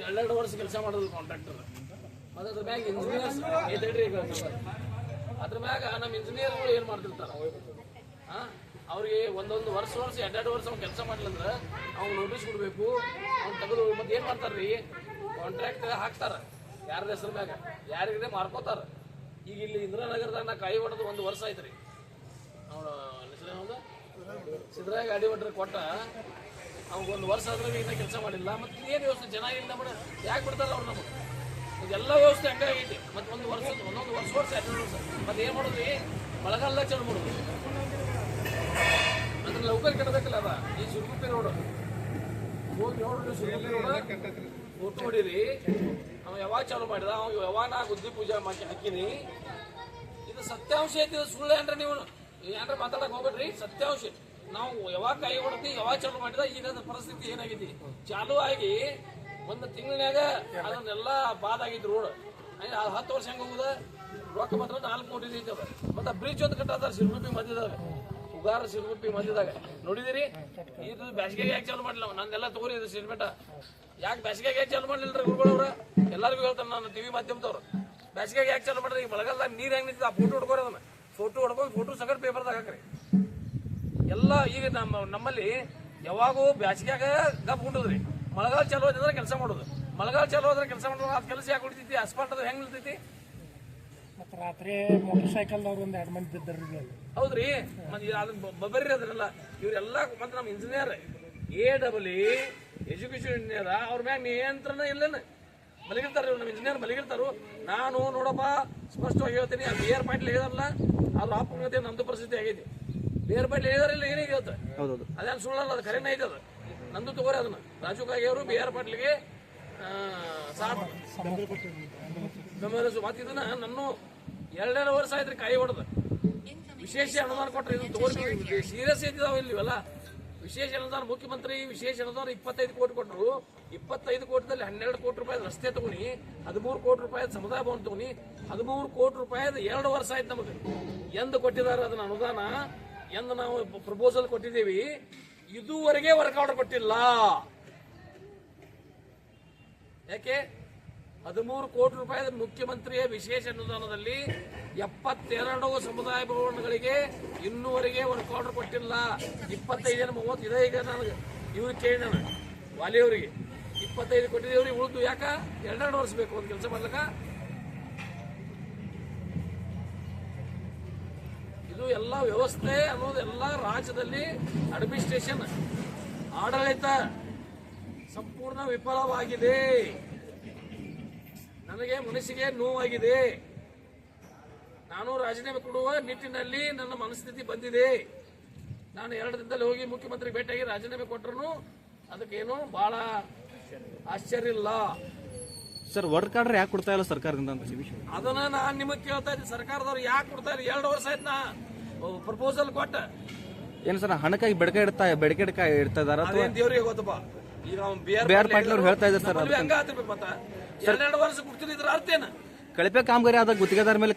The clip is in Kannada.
ಎರಡೆರಡು ವರ್ಷ ಕೆಲಸ ಮಾಡೋದು ಕಾಂಟ್ರಾಕ್ಟರ್ ಮತ್ತೆ ಅದ್ರ ಮ್ಯಾಗ ಇಂಜಿನಿಯರ್ಸ್ ಈಗ ಅದ್ರ ಮ್ಯಾಗ ನಮ್ಮ ಇಂಜಿನಿಯರ್ಗಳು ಏನು ಮಾಡ್ತಿರ್ತಾರ? ಅವ್ರಿಗೆ ಒಂದೊಂದು ವರ್ಷ ವರ್ಷ, ಎರಡೆರಡು ವರ್ಷ ಅವ್ನು ಕೆಲಸ ಮಾಡ್ಲಂದ್ರ ಅವ್ನು ನೋಟಿಸ್ ಕೊಡ್ಬೇಕು. ಅವ್ನು ತೆಗೆದು ಮತ್ತೆ ಏನು ಮಾಡ್ತಾರ್ರಿ? ಕಾಂಟ್ರಾಕ್ಟ್ ಹಾಕ್ತಾರ. ಯಾರ ಹೆಸರ ಮ್ಯಾಗ? ಯಾರಿಗ್ರೆ ಮಾರ್ಕೋತಾರ. ಈಗ ಇಲ್ಲಿ ಇಂದಿರಾನಗರದಾಗ ನಾ ಕೈ ಹೊಡೆದು ಒಂದು ವರ್ಷ ಐತ್ರಿ ಅವನು ಹೆಸರೇನಂದ ಸಿದ್ದರಾಯ ಗಾಡಿ ಹೊಡ್ರಿ ಕೊಟ್ಟ ಅವ್ನಿಗೆ ಒಂದು ವರ್ಷ ಆದ್ರೆ ಇನ್ನೂ ಕೆಲಸ ಮಾಡಿಲ್ಲ. ಮತ್ತೆ ಏನು ವ್ಯವಸ್ಥೆ? ಇಲ್ಲ ಮೇಡ ಯಾಕೆ ಬಿಡ್ತಾರೆ ಅವ್ರು ನಮಗೆ? ಇದೆಲ್ಲ ವ್ಯವಸ್ಥೆ ಹಂಗಾಗೈತಿ ಮತ್ತೆ ಒಂದು ವರ್ಷ, ಒಂದೊಂದು ವರ್ಷ ವರ್ಷ ಎರಡು ವರ್ಷ ಮತ್ತೆ ಏನು ಮಾಡೋದ್ರಿ? ಮಳೆಗಾಲ ಚಲೋ ಮಾಡೋದು. ಅದ್ರ ಲೌಕರ್ ಕಟ್ಟಬೇಕಲ್ಲ ಅದ? ಈ ಸುರುಗುಪ್ಪಿ ರೋಡ್. ಹೋಗಿ ನೋಡ್ರಿ ಸುರುಗುಪ್ಪಿ ರೋಡ್. ಫೋಟೋ ಹೊಡೀರಿ. ಅವ ಯಾವಾಗ ಚಾಲು ಮಾಡಿದ? ಅವ ಯಾವಾಗ ನಾ ಗುದ್ದಿ ಪೂಜೆ ಮಾಡಿ ಹಾಕಿನಿ? ಇದು ಸತ್ಯಾಂಶ ಐತಿ ಸುಳ್ಳು ಏನ್ರ ನೀವು? ಏನ್ರ ಮಾತಾಡಕ್ ಹೋಗ್ಬೇಡ್ರಿ. ಸತ್ಯಾಂಶ ನಾವು ಯಾವಾಗ ಕೈ ಹೊಡ್ತಿ ಯಾವಾಗ ಚಾಲು ಮಾಡಿದ ಈಗ ಪರಿಸ್ಥಿತಿ ಏನಾಗಿದೆ? ಚಾಲು ಆಗಿ ಒಂದು ತಿಂಗಳಿನಾಗ ಅದನ್ನೆಲ್ಲ ಬಾದ್ ಆಗಿದ್ ರೋಡ್ ಹತ್ತು ವರ್ಷ ಹೆಂಗ ಹೋಗುದ? ರೊಕ್ಕ ಮಾತ್ರ ನಾಲ್ಕು ಕೋಟಿ ಇದ್ದಾವ. ಮತ್ತೆ ಬ್ರಿಡ್ಜ್ ಒಂದು ಕಟ್ಟದ ಸಿರುಗುಪ್ಪಿ ಮಧ್ಯದಾಗ ಉಗಾರ ಸಿರುಗುಪ್ಪಿ ಮಧ್ಯದಾಗ ನೋಡಿದಿರಿ? ಇದು ಬ್ಯಾಸಿಗೆ ಯಾಕೆ ಚಾಲು ಮಾಡಿಲ್ಲ ನಂದೆಲ್ಲ ತಗೋರಿ ಇದು ಸಿರ್ಮೆಟ ಯಾಕೆ ಬ್ಯಾಸಿಗೆಗೆ ಯಾಕೆ ಚಾಲು ಮಾಡ್ಲಿಲ್ಲ ಗುರುಗಳವ್ರ ಎಲ್ಲರಿಗೂ ಹೇಳ್ತಾರೆ ನಾನು ಟಿವಿ ಮಾಧ್ಯಮದವ್ರು. ಬ್ಯಾಸಿಗೆಗೆ ಯಾಕೆ ಚಾಲು ಮಾಡ್ರಿ? ಈಗ ಮಳೆಗಾಲದಾಗ ನೀರು ಹೆಂಗ್ ನಿಂತಿದೆ? ಆ ಫೋಟೋ ಹೊಡ್ಕೋರಿ ಫೋಟೋ ಹೊಡ್ಕೊಂಡು ಫೋಟೋ ಸಗಟ್ ಪೇಪರ್ದಾಗ ಹಾಕ್ರಿ. ಎಲ್ಲ ಈಗ ನಮ್ಮ ನಮ್ಮಲ್ಲಿ ಯಾವಾಗೂ ಬ್ಯಾಸಿಗ್ಯಾಗ ಗಪ್ ಉಂಟದ್ರಿ. ಮಳೆಗಾಲ ಚಾಲು ಆಯ್ತಂದ್ರೆ ಕೆಲಸ ಮಾಡೋದು. ಮಳೆಗಾಲ ಚಾಲು ಆದ್ರೆ ಕೆಲಸ ಮಾಡೋದು ಅದು ಕೆಲಸ ಯಾಕೆ ಹೊಡಿತೈತಿ ಅಸ್ಫಾಲ್ಟ್ ಅದು ಹೆಂಗ್ ನಿಲ್ತೈತಿ? ಮತ್ತೆ ರಾತ್ರಿ ಮೋಟರ್ ಸೈಕಲ್ದವ್ರು ಒಂದು ಎರಡು ಮಂದಿ ಬಿದ್ದರ್ರಿ ಹೌದ್ರಿ? ಮತ್ತೆ ಅದನ್ನ ಬಬರ್ರಿ ಅದನ್ನೆಲ್ಲ ಇವರೆಲ್ಲ ಮತ್ತೆ ನಮ್ಮ engineer A double education engineer ಅವ್ರ ಮ್ಯಾಗ ನಿಯಂತ್ರಣ ಇಲ್ಲೇನ? ಮಲಗಿರ್ತಾರೆ ಇವ್ರು ನಮ್ಮ ಇಂಜಿನಿಯರ್ ಮಲಗಿರ್ತಾರು. ನಾನು ನೋಡಪ್ಪ ಸ್ಪಷ್ಟವಾಗಿ ಹೇಳ್ತೀನಿ ಅದು ಏರ್ ಪಾಯಿಂಟ್ ಹೇಳಿದಾರಲ್ಲ ಅದ್ರ ಅಪಂಗತೆ ನಮ್ದು ಪರಿಸ್ಥಿತಿ ಆಗೈತಿ. ಬೇರೆ ಪಾಯಿಂಟ್ ಹೇಳಿದಾರಿಲ್ಲ ಏನೇ ಹೇಳ್ತಾರೆ? ಅದೇನು ಸುಳ್ಳಲ್ಲ ಅದು ಕರೆನೇ ಐತೆ ಅದು. ನಂದು ತಗೋರಿ ಅದನ್ನ. ರಾಜು ಕಾಗೆ ಅವರು ಬಿ ಆರ್ ಪಾಟ್ಲಿಗೆ ಸಾಥ್ ಬೆಂಬಲ ಸು- ಮತ್ತೆ ಇದನ್ನ ನನ್ನ ಎರಡೆರಡು ವರ್ಷ ಆಯ್ತು ಕಾಯಿ ಹೊಡೆದ. ವಿಶೇಷ ಅನುದಾನ ಕೊಟ್ರೆ ಇದು ತಗೋರಿ. ಸೀರಿಯಸ್ ಐತಿದಾವ ಇಲ್ಲಿ ಇವೆಲ್ಲ. ವಿಶೇಷ ಅನುದಾನ ಮುಖ್ಯಮಂತ್ರಿ, ವಿಶೇಷ ಅನುದಾನ ಇಪ್ಪತ್ತೈದು ಕೋಟಿ ಕೊಟ್ಟರು ಇಪ್ಪತ್ತೈದು ಕೋಟಿದಲ್ಲಿ ಹನ್ನೆರಡು ಕೋಟಿ ರೂಪಾಯಿ ರಸ್ತೆ ತಗೊನಿ ಹದಿಮೂರು ಕೋಟಿ ರೂಪಾಯಿ ಸಮುದಾಯ ಭವನ ತಗೊನಿ ಹದಿಮೂರು ಕೋಟಿ ರೂಪಾಯಿ ಎರಡು ವರ್ಷ ಆಯ್ತು ನಮಗೆ. ಎಂದು ಕೊಟ್ಟಿದ್ದಾರೆ ಅದನ್ನ ಅನುದಾನ, ಎಂದು ನಾವು ಪ್ರಪೋಸಲ್ ಕೊಟ್ಟಿದ್ದೀವಿ, ಇದುವರೆಗೆ ವರ್ಕೌಟ್ ಕೊಟ್ಟಿಲ್ಲ. ಯಾಕೆ? ಹದಿಮೂರು ಕೋಟಿ ರೂಪಾಯಿ ಮುಖ್ಯಮಂತ್ರಿಯ ವಿಶೇಷ ಅನುದಾನದಲ್ಲಿ ಎಪ್ಪತ್ತೆರಡು ಸಮುದಾಯ ಭವನಗಳಿಗೆ ಇನ್ನೂವರೆಗೆ ಒಂದು ಆರ್ಡರ್ ಕೊಟ್ಟಿಲ್ಲ. ಇಪ್ಪತ್ತೈದು ಮೂವತ್ತು, ಇದೇ ಈಗ ನನಗೆ ಇವ್ರಿಗೆ ಕೇಳಿ ನಾನು, ವಾಲಿಯವರಿಗೆ. ಇಪ್ಪತ್ತೈದು ಕೊಟ್ಟಿದ್ದೇವ್ರಿಗೆ ಉಳಿದು ಯಾಕ? ಎರಡೆರಡು ವರ್ಷ ಬೇಕು ಒಂದು ಕೆಲಸ ಮಾಡ್ಲಕ್ಕ. ಇದು ಎಲ್ಲ ವ್ಯವಸ್ಥೆ ಅನ್ನೋದು ಎಲ್ಲ ರಾಜ್ಯದಲ್ಲಿ ಅಡ್ಮಿನಿಸ್ಟ್ರೇಷನ್ ಆಡಳಿತ ಸಂಪೂರ್ಣ ವಿಫಲವಾಗಿದೆ. ನನಗೆ ಮನಸ್ಸಿಗೆ ನೋವಾಗಿದೆ. ನಾನು ರಾಜೀನಾಮೆ ಕೊಡುವ ನಿಟ್ಟಿನಲ್ಲಿ ನನ್ನ ಮನಸ್ಥಿತಿ ಬಂದಿದೆ. ನಾನು ಎರಡು ದಿನದಲ್ಲಿ ಹೋಗಿ ಮುಖ್ಯಮಂತ್ರಿ ಭೇಟಿಯಾಗಿ ರಾಜೀನಾಮೆ ಕೊಟ್ಟರು ಅದಕ್ಕೇನು ಬಹಳ ಆಶ್ಚರ್ಯ ಇಲ್ಲ. ಸರ್ ವರ್ಕ್ ಆರ್ಡರ್ ಯಾಕೆ ಕೊಡ್ತಾ ಇಲ್ಲ ಸರ್ಕಾರದಿಂದ ಅಂತ ಅದನ್ನ ನಾನು ನಿಮಗೆ ಕೇಳ್ತಾ ಇದ್ದೀನಿ. ಸರ್ಕಾರದವ್ರು ಯಾಕೆ ಕೊಡ್ತಾ ಇಲ್ಲ? ಎರಡು ವರ್ಷ ಆಯ್ತು ನಾ ಪ್ರಪೋಸಲ್ ಕೊಟ್ಟ. ಏನು ಸರ್ ಹಣಕ್ಕಾಗಿ ಬೆಡಕ ಇಡ್ತಾ ಬೆಡಕೆ ಇಡ್ತಾ ಇದಾರ ದೇವ್ರಿಗೆ ಗೊತ್ತಪ್ಪ? ಈಗ ಅವ್ನು ಬಿ ಆರ್ ಪಾಟೀಲ್ ಅವ್ರು ಹೇಳ್ತಾ ಇದ್ದಾರೆ ಸರ್ ಮತ್ತ. ಎರಡೆರಡು ವರ್ಷ ಕೊಡ್ತಿದ್ರ ಅರ್ಥ ಏನು? ಕಳಪೆ ಕಾಮಗಾರಿ ಆದ ಗುತ್ತಿಗೆದಾರ ಮೇಲೆ